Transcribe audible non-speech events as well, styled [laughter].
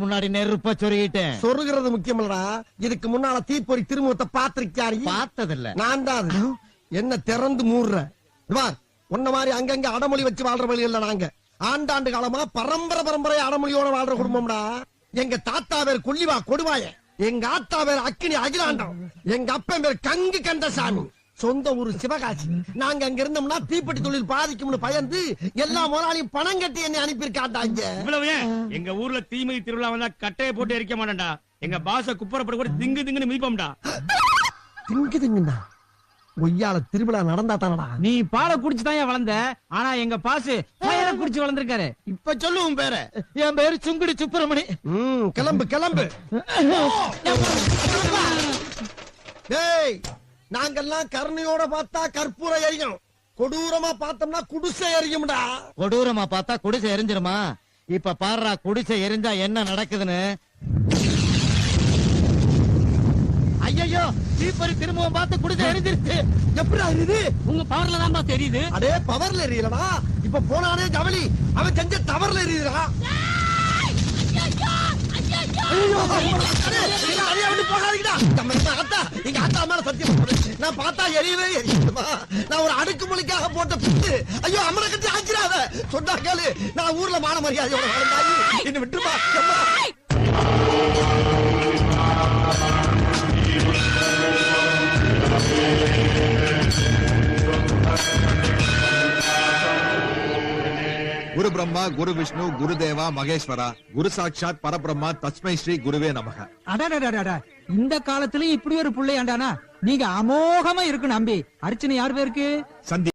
முன்னாடி நெருப்ப சொருகிட்டேன். சொருகிறது முக்கியமில்லடா. இதுக்கு முன்னால தீப்பொறி திருமுகத்தை பாத்திருக்காரு பார்த்ததில்ல. நான் தான் அது. என்ன திறந்து மூடுற. பார், உன்ன மாதிரி அங்கங்க அடமொழி வச்சு வாழ்ற வழி இல்ல நாங்க. ஆண்டாண்டு காலமா பரம்பரை பரம்பரை அடமொழியோட வாழ்ற குடும்பம்டா. எங்க தாத்தா பேர் கொல்லிவா கொடுவாய. எங்க ஆத்தா பேர் அக்கினி அகிலாண்டம். எங்க அப்பன் பேர் கங்கு கந்தசாமி. சொந்த ஊரு சிவகாசி. நாங்க அங்க இருந்தோம்னா தீப்பெட்டி தொழில் பாதிக்கும்னு பயந்து எல்லா முதலாளியும் பணம் கட்டி என்னை அனுப்பியிருக்காண்டாங்க. இவ்வளவு ஏன்? எங்க ஊர்ல தீமிதி திருவிழா வந்தா கட்டையை போட்டு எரிக்க மாட்டேன்டா. எங்க பாச குப்பரப்பட கூட திங்கு திங்குன்னு மிதிப்போம்டா. திங்கு திங்குண்ணா ஒய்யால திருவிழா நடந்தா தானடா? நீ பாலை குடிச்சு தான் வளர்ந்த? ஆனா எங்க பாசு பயிரை குடிச்சு வளர்ந்திருக்காரு. இப்ப சொல்லு உன் பேர. என் பேரு சுங்குடி சுப்பிரமணி. கிளம்பு கிளம்பு. [laughs] டேய் நாங்கெல்லாம் கருணையோட பார்த்தா கற்பூரம் எரியும் கொடூரமா பார்த்தோம்னா குடிசை எரியும்டா கொடூரமா பார்த்தா குடிசை எரிஞ்சிருமா இப்ப பாருடா குடிசை எரிஞ்சா என்ன நடக்குதுன்னு ஐயோ தீப்பறி திரும்பவும் பார்த்து குடிசை எரிஞ்சிருச்சு எப்படிடா இது உங்க பவர்ல தான் தெரியுது அடே பவர்ல எரியலடா இப்ப போனானே ஜவலி அவன் செஞ்ச தவறுல எரியுதுடா ஐயோ, அடே, விட்டு போகாதீங்கடா. நம்ம என்ன தாத்தா மேல சத்தியம் நான் பார்த்தா எரியவே எரியுமா நான் ஒரு அடுக்கு மொழிக்காக போட்ட புட்டு ஐயோ அம்மனை கட்டி ஆக்கிறாத சொன்னா கேளு. நான் ஊர்ல மான மரியாதையோட வாழ்ந்தாயி என்ன விட்டுமா குரு பிரம்மா குரு விஷ்ணு குரு தேவா மகேஸ்வரா குரு சாட்சாத் பரபிரம்மா தஸ்மை ஸ்ரீ குருவே நமக. அடடடடடா. இந்த காலத்துலயும் இப்படி ஒரு பிள்ளையாண்டானா நீங்க அமோகமா இருக்கு நம்பி அர்ச்சனை யார் பேருக்கு? சந்தி